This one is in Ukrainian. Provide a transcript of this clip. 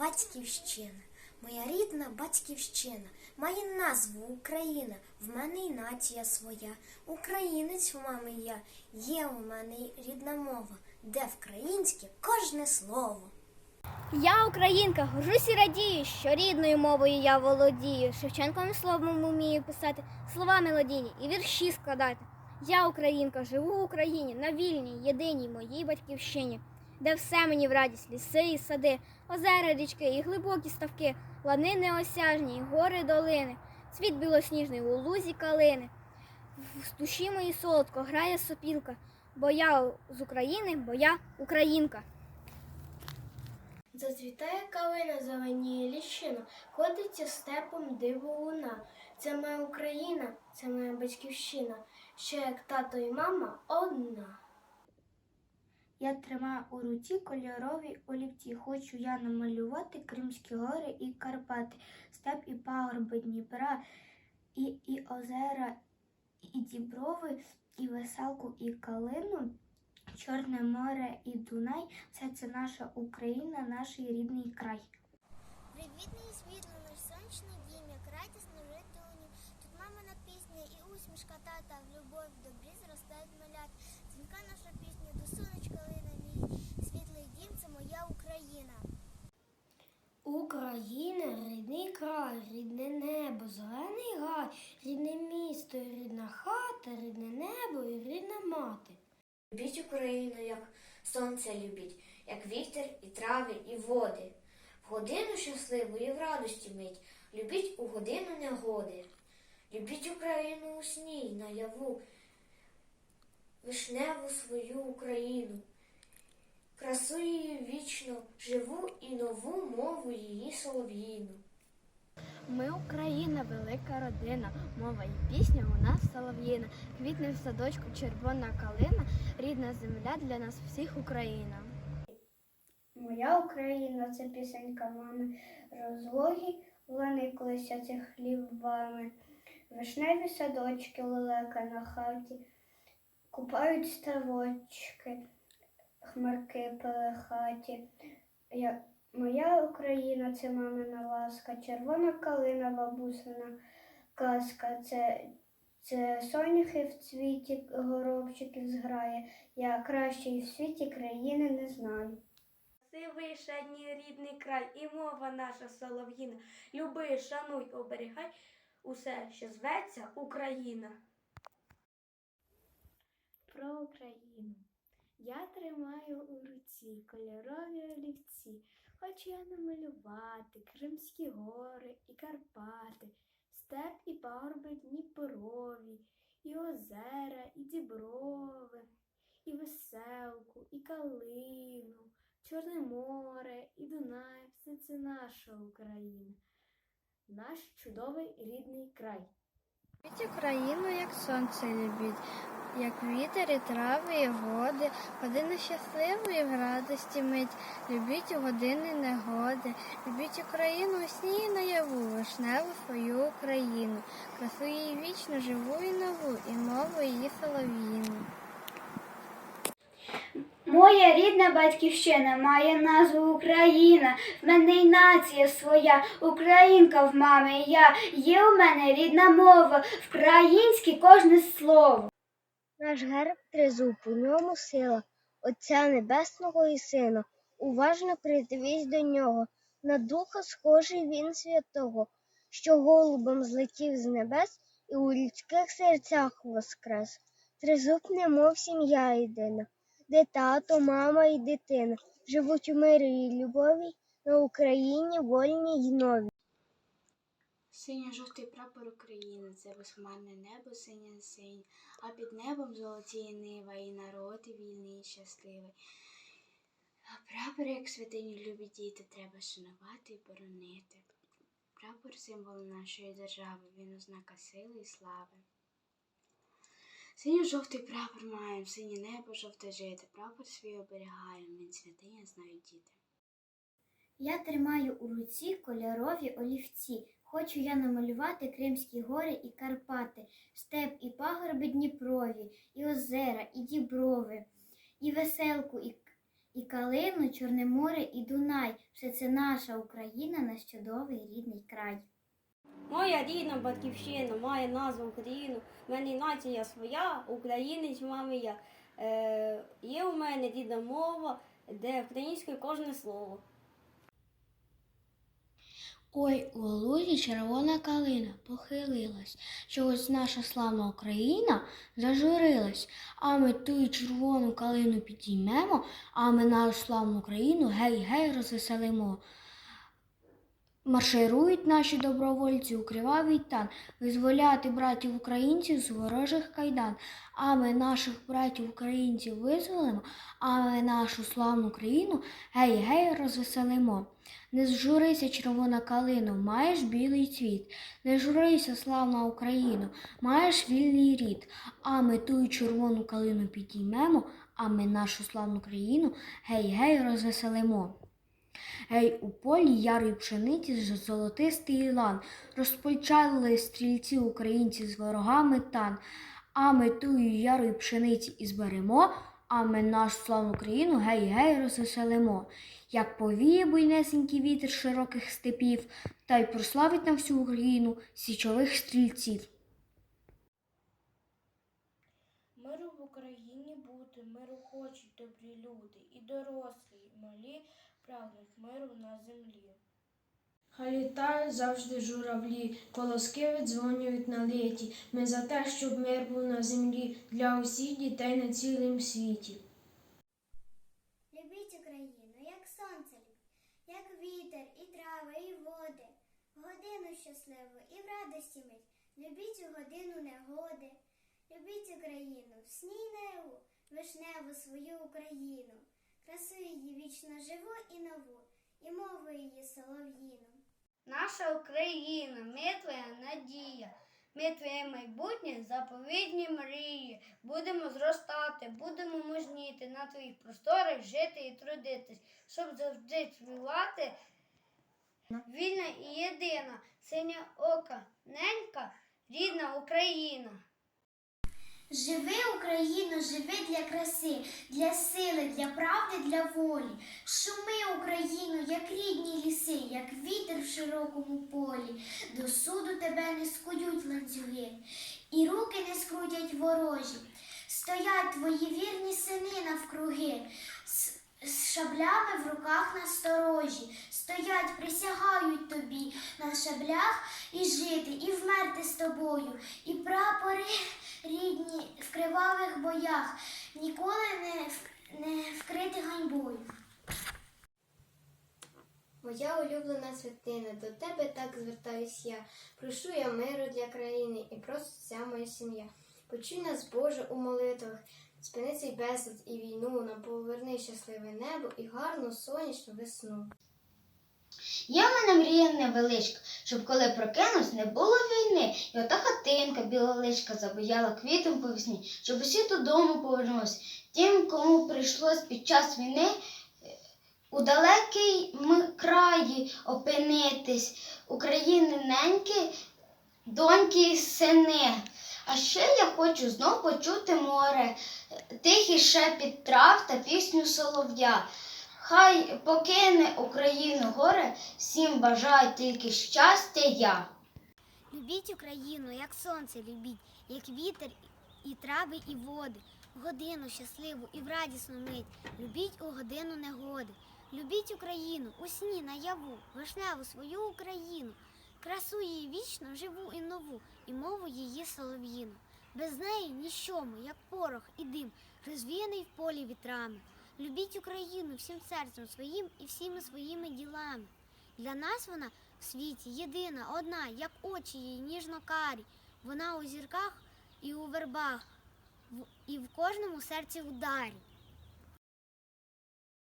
Батьківщина, моя рідна батьківщина, має назву Україна, в мене й нація своя. Українець в мами я, є у мене рідна мова, де вкраїнське кожне слово. Я українка, горжусь і радію, що рідною мовою я володію. Шевченковим словом умію писати, слова мелодійні і вірші складати. Я українка, живу в Україні на вільній, єдиній моїй батьківщині, де все мені в радість, ліси і сади, озера, річки і глибокі ставки, лани неосяжні, і гори долини, цвіт білосніжний у лузі калини. В душі моїй солодко грає сопілка, бо я з України, бо я українка. Зацвітає калина, зеленіє ліщина, ходиться степом диво луна. Це моя Україна, це моя батьківщина, ще як тато і мама одна. Я тримаю у руці кольорові олівці. Хочу я намалювати Кримські гори і Карпати, степ і пагорби Дніпра, і, і озера, і діброви, і веселку, і калину. Чорне море і Дунай все це наша Україна, наш рідний край. Привітний світло, наш сонячний дім, як радісно жити у нім. Тут мамина пісня і усмішка тата, в любов, в добрі зростають малят. Дзвінка наша пісня, до сонечка лине мій. Світлий дім це моя Україна. Україна, рідний край, рідне небо, зелений гай, рідне місто, рідна хата, рідне небо і рідна мати. Любіть Україну, як сонце любіть, як вітер і трави, і води. В годину щасливу і в радості мить, любіть у годину негоди. Любіть Україну у сні й наяву, вишневу свою Україну. Красу її вічно, живу і нову мову її солов'їну. Ми Україна, велика родина, мова і пісня у нас солов'їна, квітне в садочку червона калина, рідна земля для нас всіх Україна. Моя Україна це пісенька мами, розлогі лани колисяться хлібами, вишневі садочки лелека на хаті, купають ставочки, хмарки пелехаті. Моя Україна це мамина ласка, червона калина бабусина казка, це, це соняхи в цвіті горобчиків зграє. Я кращої в світі країни не знаю. Сивий шедній рідний край і мова наша солов'їна. Люби, шануй, оберігай усе, що зветься Україна. Про Україну. Я тримаю у руці кольорові олівці. Хочу я намалювати Кримські гори і Карпати, степ і пагорби Дніпрові, і озера, і діброви, і веселку, і калину, Чорне море, і Дунай все це наша Україна, наш чудовий рідний край. Любіть Україну, як сонце любіть, як вітер і трави, і води, години щасливої в радості мить, любіть у години негоди, любіть Україну у сні і наяву, вишневу свою Україну, красу її вічно живу і нову, і мову її солов'їну. Моя рідна батьківщина має назву Україна. В мене й нація своя, українка в мами я. Є у мене рідна мова, українське кожне слово. Наш герб тризуб, у ньому сила, Отця Небесного і Сина. Уважно придивись до нього, на духа схожий він святого, що голубом злетів з небес і у людських серцях воскрес. Тризуб, немов сім'я єдина, де тато, мама і дитина живуть у мирі і любові на Україні вольній й новій. Синьо-жовтий прапор України це безхмарне небо синє синє, а під небом золоті нива і народ і вільний і щасливий. А прапор, як святиню любі діти, треба шанувати і боронити. Прапор символ нашої держави, він ознака сили і слави. Синьо-жовтий прапор маєм, синє небо жовте жити, прапор свій оберігаєм, він святиня знають діти. Я тримаю у руці кольорові олівці. Хочу я намалювати Кримські гори і Карпати, степ і пагорби Дніпрові, і озера, і діброви, і веселку, і, І калину, Чорне море, і Дунай. Все це наша Україна, наш чудовий рідний край. Моя рідна батьківщина має назву Україну. В мене нація своя, українець мами я. Е, є у мене рідна мова, де українське кожне слово. Ой, у лузі червона калина похилилась, чогось наша славна Україна зажурилась, а ми ту червону калину підіймемо, а ми нашу славну Україну гей-гей розвеселимо. Марширують наші добровольці у кривавий тан, визволяти братів українців з ворожих кайдан. А ми наших братів українців визволимо, а ми нашу славну країну гей-гей розвеселимо. Не зжурися, червона калино, маєш білий цвіт. Не журися, славна Україно, маєш вільний рід. А ми ту червону калину підіймемо, а ми нашу славну країну гей-гей розвеселимо. Гей, у полі ярої пшениці золотистий лан, розпочали стрільці українці з ворогами тан, а ми тую ярої пшениці і зберемо, а ми нашу славну країну гей-гей розвеселимо. Як повіє буйнесенький вітер широких степів, та й прославить на всю Україну січових стрільців. Миру в Україні бути, миру хочуть добрі люди, і дорослі, і малі прагнуть миру на землі. Хай літають завжди журавлі, колоски віддзвонюють на літі. Ми за те, щоб мир був на землі для усіх дітей на цілім світі. Любіть Україну, як сонце як вітер, і трави, і води. Годину щасливу і в радості мить. Любіть у годину негоди. Любіть Україну, в сні й вишневу свою Україну, красу її вічно живу і нову, і мову її солов'їну. Наша Україна, ми твоя надія, ми твоє майбутнє, заповідні мрії. Будемо зростати, будемо мужніти на твоїх просторах жити і трудитись, щоб завжди цвілати. Вільна і єдина, синя ока, ненька, рідна Україна. Живи, Україно, живи для краси, для сили, для правди, для волі. Шуми, Україну, як рідні ліси, як вітер в широкому полі. До суду тебе не скують ланцюги, і руки не скрутять ворожі. Стоять твої вірні сини навкруги, шаблями в руках насторожі. Стоять, присягають тобі на шаблях і жити, і вмерти з тобою, і прапори рідні в кривавих боях, ніколи не, не вкрити ганьбою. Моя улюблена святина, до тебе так звертаюсь я. Прошу я миру для країни і просто вся моя сім'я. Почуй нас, Боже, у молитвах, спини цей безлад і війну, нам поверни щасливе небо і гарну сонячну весну. В мене мрія невеличка, щоб коли прокинусь, не було війни, і ота хатинка білоличка забояла квітом по весні, щоб усі додому повернулись. Тим, кому прийшлось під час війни у далекій краї опинитись, України неньки, доньки сини. А ще я хочу знов почути море, тихий шепіт трав та пісню солов'я. Хай покине Україну горе, всім бажаю тільки щастя я. Любіть Україну, як сонце любіть, як вітер і трави, і води. Годину щасливу і в радісну мить. Любіть у годину негоди. Любіть Україну у сні наяву, вишневу свою Україну, красу її вічно, живу і нову, і мову її солов'їну. Без неї ніщо ми, як порох і дим, розвіяний в полі вітрами. Любіть Україну всім серцем своїм і всіми своїми ділами. Для нас вона в світі єдина, одна, як очі її ніжно карі. Вона у зірках і у вербах, і в кожному серці ударі.